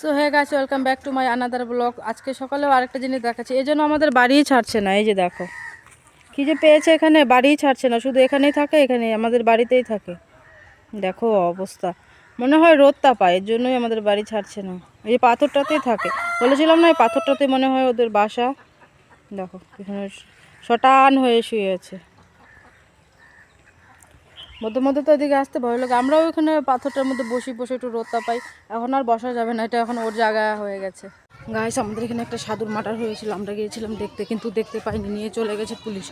So hey guys welcome back to my another blog আজকে সকালেও আরেকটা জিনিস দেখাচ্ছি। এই জন্য আমাদের বাড়িই ছাড়ছে না, এই যে দেখো। কি যে পেয়েছে এখানে, বাড়িই ছাড়ছে না। শুধু এখানেই থাকে এখানে আমাদের বাড়িতেই থাকে। দেখো অবস্থা। মনে হয় রোদটা পায় এর জন্যই আমাদের বাড়ি ছাড়ছে না। এই যে পাথরটাতেই থাকে। বলেছিলাম না, এই পাথরটাতে মনে হয় ওদের বাসা। দেখো, এখানে শটান হয়ে শুয়ে আছে। মধ্যে মধ্যে তো এদিকে আসতে ভয় লাগে। আমরাও এখানে পাথরটার মধ্যে বসি বসে একটু রোদটা পাই। এখন আর বসা যাবে না এটা এখন ওর জায়গা হয়ে গেছে। গাইস আমাদের এখানে একটা সাধুর মার্ডার হয়েছিল আমরা গিয়েছিলাম দেখতে কিন্তু দেখতে পাইনি নিয়ে চলে গেছে পুলিশ।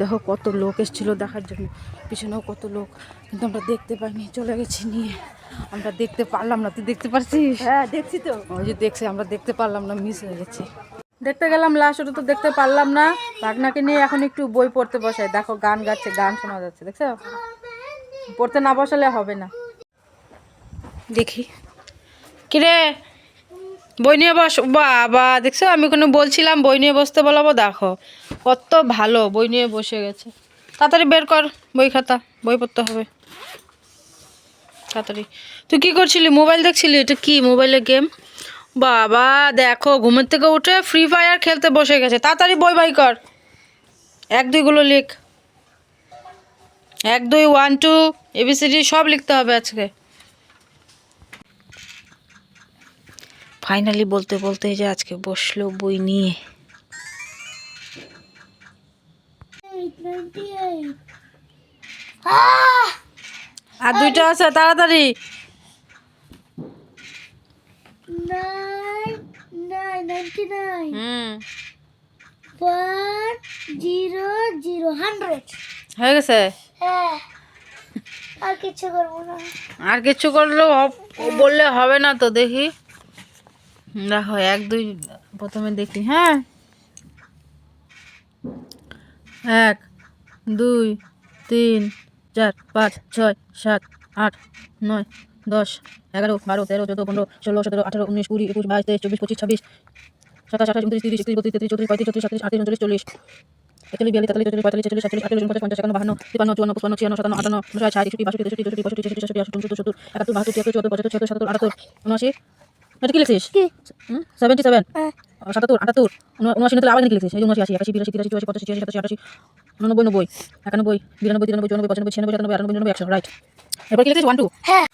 দেখো কত লোক এসেছিল দেখার জন্য পিছনেও কত লোক কিন্তু আমরা দেখতে পাইনি চলে গেছি নিয়ে। আমরা দেখতে পারলাম না তুই দেখতে পারছিস? হ্যাঁ দেখছি তো। ওই যে দেখছি আমরা দেখতে পারলাম না মিস হয়ে গেছে। দেখতে গেলাম লাস্ট ওটা তো দেখতে পারলাম না। ভাগনাকে নিয়ে এখন একটু বই পড়তে বসাই দেখো গান গাচ্ছে গান শোনা যাচ্ছে দেখছ? পড়তে না বসালে হবে না। দেখি। কিরে? বই নিয়ে বস, বাবা, দেখছ? আমি কোনো বলছিলাম বই নিয়ে বসতে বলাবো? দেখো, কত ভালো বই নিয়ে বসে গেছে। তাড়াতাড়ি বের কর বই খাতা, বই পড়তে হবে। তাড়াতাড়ি। তুই কি করছিলি? মোবাইল দেখছিলি? এটা কি মোবাইলের গেম? বাবা, দেখো, ঘুমের থেকে উঠে ফ্রি ফায়ার খেলতে বসে গেছে। তাড়াতাড়ি বই বাই কর। এক দুইগুলো লিখ। এক দুই ওয়ান টু এবিসিডি সব লিখতে হবে আজকে। ফাইনালি বলতে বলতে যে আজকে বসল বই নিয়ে। আর দুইটা আছে তাড়াতাড়ি। হয়ে গেছে? আর কিছু করব করলেও বললে হবে না তো দেখি। দেখো, এক, দুই, প্রথমে দেখি হ্যাঁ। এক, দুই, তিন, চার, পাঁচ, ছয়, সাত, আট, নয়, দশ, এগারো, বারো, তেরো, চোদ্দ, পনেরো, ষোলো, সতেরো, আঠারো, উনিশ, কুড়ি, একুশ, বাইশ, তেইশ, চব্বিশ, পঁচিশ, ছাব্বিশ, সাতাশ, আঠাশ, উনত্রিশ, তিরিশ একত্রিশ বত্রিশ, তেত্রিশ, চৌত্রিশ, পঁয়ত্রিশ, ছত্রিশ, সাতত্রিশ, আটত্রিশ উনত্রিশ চল্লিশ। একচল্লিশ বিয়াল্লিশ তেতাল্লিশ চল্লিশ পঁয়তাল্লিশ ছেচল্লিশ সাতচল্লিশ আটচল্লিশ উনপঞ্চাশ পঞ্চাশ একান্ন বাহান্ন তিপ্পান্ন চুয়ান্ন পঁচপান্ন ছিয়ান্ন সাতান্ন আটান্ন উনষাট ষাট একষট্টি বাষট্টি তেষট্টি চৌষট্টি পঁয়ষট্টি ছেষট্টি সাতষট্টি উনসত্তর সত্তর একাত্তর বাহাত্তর তিয়াত্তর চুয়াত্তর পঁচাত্তর ছিয়াত্তর সাতাত্তর আটাত্তর উনআশি। এটা কি লিখছিস? সেভেন্টি সেভেন হ্যাঁ। সাতাত্তর আটাত্তর উন- উনআশি না তাহলে আবার লিখছিস? এই উনআশি আশি একাশি বিরাশি তিরাশি চুরাশি পঁচাশি ছিয়াশি সাতাশি আটাশি উননব্বই নব্বই একানব্বই বিরানব্বই তিরানব্বই চুরানব্বই পঁচানব্বই ছিয়ানব্বই সাতানব্বই আটানব্বই নিরানব্বই একশো রাইট। এরপর কি লিখছিস? ওয়ান টু হ্যাঁ।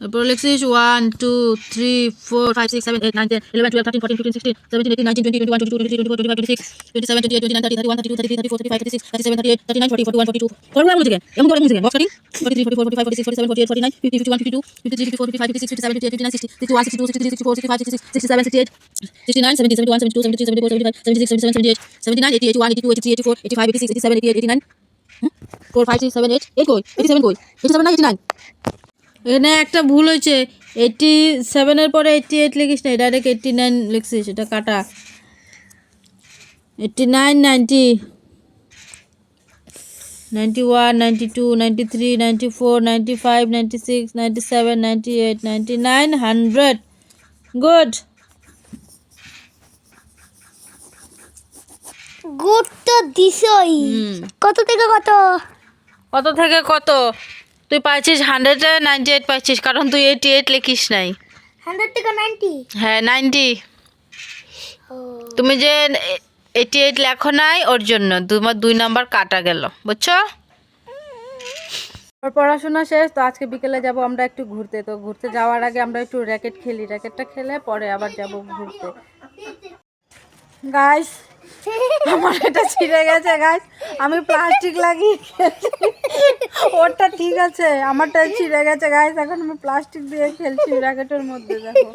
এরপর লিখছিস one two three four five six seven eight nine ten eleven twelve thirteen fourteen fifteen sixteen seventeen eighteen nineteen twenty twenty one twenty two twenty twenty four twenty five twenty six twenty seven twenty eight twenty nine thirty thirty one thirty two thirty three thirty four thirty five thirty six thirty seven thirty eight thirty nine forty forty one forty two forty one মুছে এমন করে মুছে box cutting forty three forty four forty five forty six forty seven forty eight forty nine fifty fifty one fifty two fifty three fifty four fifty five fifty six fifty seven fifty eight fifty nine sixty sixty one sixty two sixty three sixty four sixty five sixty six sixty seven sixty eight sixty nine seventy seventy one seventy two seventy three seventy four seventy five seventy six seventy seven seventy eight seventy nine eighty eighty one eighty two eighty three eighty four eighty five eighty six eighty seven eighty eight eighty nine four five six seven eight eight কই eighty seven কই eighty seven না এইটি nine এখানে একটা ভুল হয়েছে। Eighty সেভেনের পরে eighty eight লিখিস না ডাইরেক্ট এইটটি নাইন লিখছিস এটা কাটা। Eighty nine ninety ninety one ninety two ninety three ninety four ninety five ninety six ninety seven ninety eight ninety nine hundred good good তো দিছই কত থেকে কত? কত থেকে কত? তুই পাইছিস হান্ড্রেডে নাইনটি এইট পাইছিস কারণ তুই এইটি এইট লিখিস নাই। হান্ড্রেড থেকে নাইনটি হ্যাঁ নাইনটি তুমি যে এইটি এইট লেখো নাই ওর জন্য। তোমার দুই নাম্বার কাটা গেল বুঝছ? পড়াশোনা শেষ তো আজকে বিকেলে যাব আমরা একটু ঘুরতে। তো ঘুরতে যাওয়ার আগে আমরা একটু র্যাকেট খেলি। র্যাকেটটা খেলে পরে আবার যাব ঘুরতে। গাইস আমার এটা ছিঁড়ে গেছে গাইস আমি প্লাস্টিক লাগিয়ে ওরটা ঠিক আছে, আমারটা ছিঁড়ে গেছে গাইস এখন আমি প্লাস্টিক দিয়ে খেলছি র্যাকেটের মধ্যে, দেখো।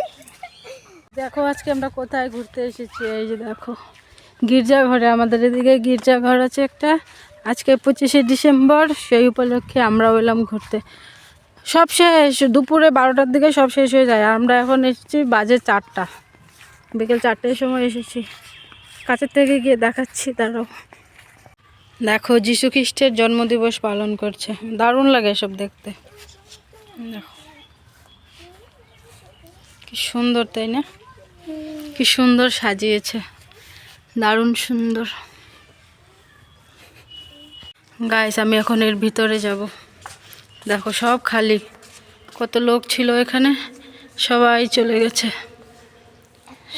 দেখো, আজকে আমরা কোথায় ঘুরতে এসেছি? এই যে দেখো, গির্জাঘরে, আমাদের এদিকে গির্জাঘর আছে একটা। আজকে পঁচিশে ডিসেম্বর, সেই উপলক্ষে আমরাও এলাম ঘুরতে। সব শেষ, দুপুরে বারোটার দিকে সব শেষ হয়ে যায়। আমরা এখন এসেছি বাজে চারটা। বিকেল চারটের সময় এসেছি। কাছের থেকে গিয়ে দেখাচ্ছি তারাও দেখো যীশু খ্রিস্টের জন্মদিবস পালন করছে। দারুণ লাগে এসব দেখতে। দেখো। কি সুন্দর, তাই না? কি সুন্দর সাজিয়েছে। দারুণ সুন্দর। গাইস আমি এখন এর ভিতরে যাব। দেখো, সব খালি। কত লোক ছিল এখানে? সবাই চলে গেছে।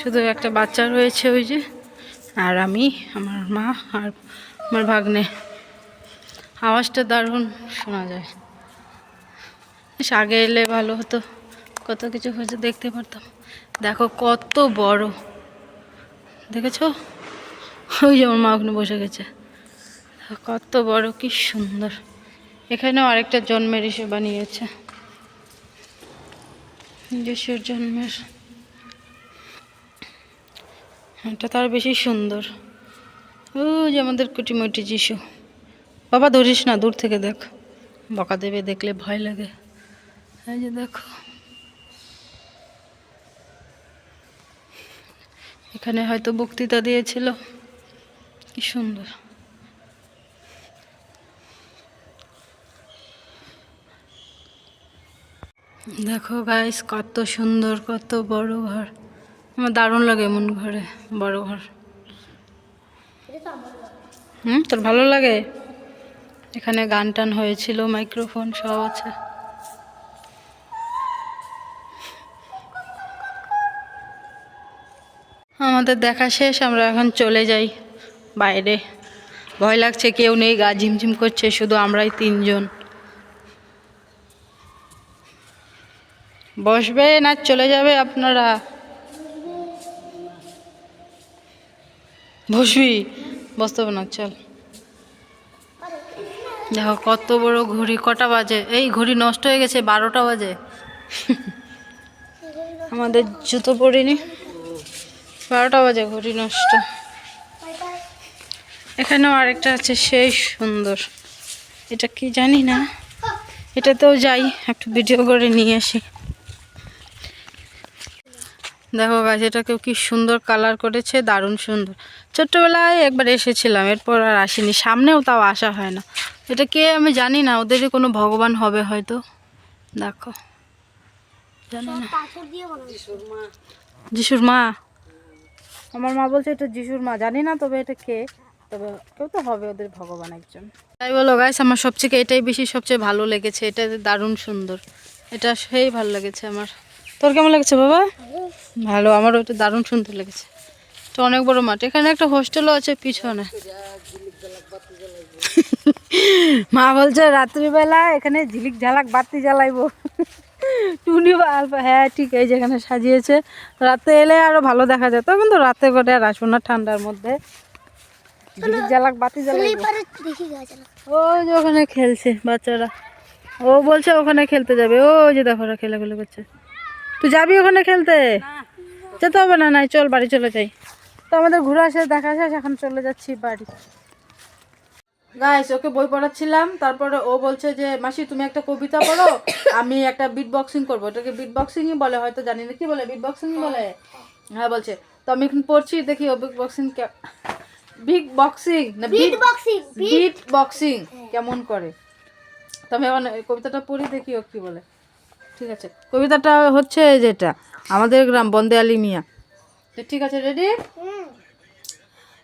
শুধু একটা বাচ্চা রয়েছে ওই যে। আর আমি, আমার মা আর আমার ভাগ্নে। আওয়াজটা দারুণ শোনা যায়। আগে এলে ভালো হতো। কত কিছু হয়েছে দেখতে পারতাম। দেখো কত বড়। দেখেছ? ওই যে আমার মা ওখানে বসে গেছে। কত বড়, কি সুন্দর। এখানেও আরেকটা জন্মের ইসে বানিয়েছে। যিশুর জন্মের এটা তার বেশি সুন্দর। ও যে আমাদের কুটিমুটি যিশু। বাবা, ধরিস না, দূর থেকে দেখ। বকা দেবে, দেখলে ভয় লাগে। এই যে দেখো। এখানে হয়তো বক্তৃতা দিয়েছিল। কি সুন্দর। দেখো গাইস কত সুন্দর, কত বড় ঘর। আমার দারুণ লাগে এমন ঘরে বড় ঘর। হুম, তোর ভালো লাগে? এখানে গান টান হয়েছিল, মাইক্রোফোন সব আছে। আমাদের দেখা শেষ, আমরা এখন চলে যাই বাইরে। ভয় লাগছে, কেউ নেই, গা ঝিমঝিম করছে, শুধু আমরাই তিনজন। বসবে না, চলে যাবে আপনারা। বসবি? বসতে হবে না, চল। দেখো, কত বড় ঘড়ি, কটা বাজে? এই ঘড়ি নষ্ট হয়ে গেছে, বারোটা বাজে। আমাদের জুতো পরিনি। বারোটা বাজে, ঘড়ি নষ্ট। এখানেও আরেকটা আছে, সেই সুন্দর। এটা কি জানি না। এটাতেও যাই, একটু ভিডিও করে নিয়ে আসি। দেখো গাছ এটাকেও কি সুন্দর কালার করেছে, দারুণ সুন্দর। ছোট্টবেলায় একবার এসেছিলাম, এরপর আর আসিনি, সামনেও তাও আসা হয় না। এটা কে আমি জানি না ওদেরই কোনো ভগবান হবে হয়তো। দেখো। যিশুর মা। আমার মা বলছে এটা যিশুর মা, জানি না তবে এটা কে, তবে কেউ তো হবে ওদের ভগবান একজন। তাই বলো গাইস আমার সবচেয়ে এটাই বেশি সবচেয়ে ভালো লেগেছে, এটা দারুণ সুন্দর। এটা সেই ভালো লেগেছে আমার। তোর কেমন লেগেছে বাবা? ভালো আমারও এটা দারুণ সুন্দর লেগেছে। তো অনেক বড় মাঠ। এখানে একটা হোস্টেলও আছে পিছনে। মা বলছে রাত্রিবেলা এখানে ঝিলিক ঝালাক বাতি জ্বালাইবো। টুনি বা হ্যাঁ ঠিক এই যেখানে সাজিয়েছে। রাতে এলে আরও ভালো দেখা যেত কিন্তু রাতে করে আর আসব না ঠান্ডার মধ্যে। ঝিলিক ঝালাক বাতি জ্বালাইবো। ওই যে ওখানে খেলছে বাচ্চারা। ও বলছে ওখানে খেলতে যাবে। ও যে দেখো ওরা খেলাখুলি করছে। তুই যাবি ওখানে খেলতে? যেতে হবে না নাই চল বাড়ি চলে যাই। তো আমাদের ঘুরে আসে দেখা শেষ এখন চলে যাচ্ছি বাড়ি। গাইস ওকে বই পড়াচ্ছিলাম তারপরে ও বলছে যে মাসি তুমি একটা কবিতা পড়ো আমি একটা বিট বক্সিং করব। ওটাকে বিট বক্সিংই বলে হয়তো জানি না কি বলে বিট বক্সিং বলে? হ্যাঁ বলছে তো আমি এখন পড়ছি দেখি ও বিগ বক্সিং বিগ বক্সিং না বিট বক্সিং বিট বক্সিং কেমন করে? তবে এখন এই কবিতাটা পড়ি দেখি ও কি বলে। ঠিক আছে। কবিতাটা হচ্ছে যেটা আমাদের গ্রাম, বন্দে আলী মিয়া। তো ঠিক আছে রেডি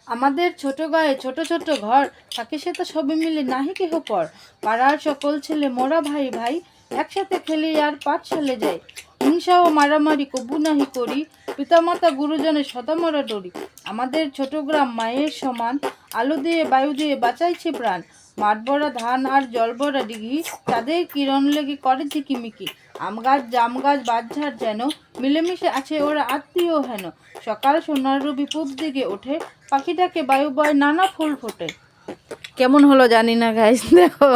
আমাদের ছোট গায়ে ছোট ছোট ঘর, থাকে সে তো সবে মিলে নাহি কেহ পর। পাড়ার সকল ছেলে, মোরা ভাই ভাই, একসাথে খেলে আর পাঁচ পাঠশালে যাই। হিংসা ও মারামারি কবু নাহি করি, পিতামাতা গুরুজনের সদা মরা ডরি। আমাদের ছোট গ্রাম মায়ের সমান, আলো দিয়ে বায়ু দিয়ে বাঁচাইছে প্রাণ। মাঠ ধান আর জল ভরা ডিঘি তাদের কিরণ লেগে করে ঝিকিমিকি। আম গাছ, জাম গাছ, বাজঝাড় যেন মিলেমিশে আছে, ওরা আত্মীয় হেন। সকাল সোনার রবি পূব দিকে ওঠে, পাখিটাকে বায়ু বয় নানা ফুল ফোটে। কেমন হলো জানি না গাইস দেখো।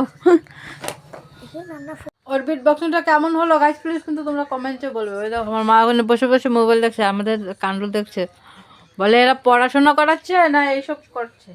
ওর বিট বক্সটা কেমন হলো গাইস প্লিজ কিন্তু তোমরা কমেন্টে বলবে। দেখো, আমার মা ওখানে বসে বসে মোবাইল দেখছে, আমাদের কাণ্ড দেখছে। বলে, এরা পড়াশোনা করাচ্ছে না এইসব করছে?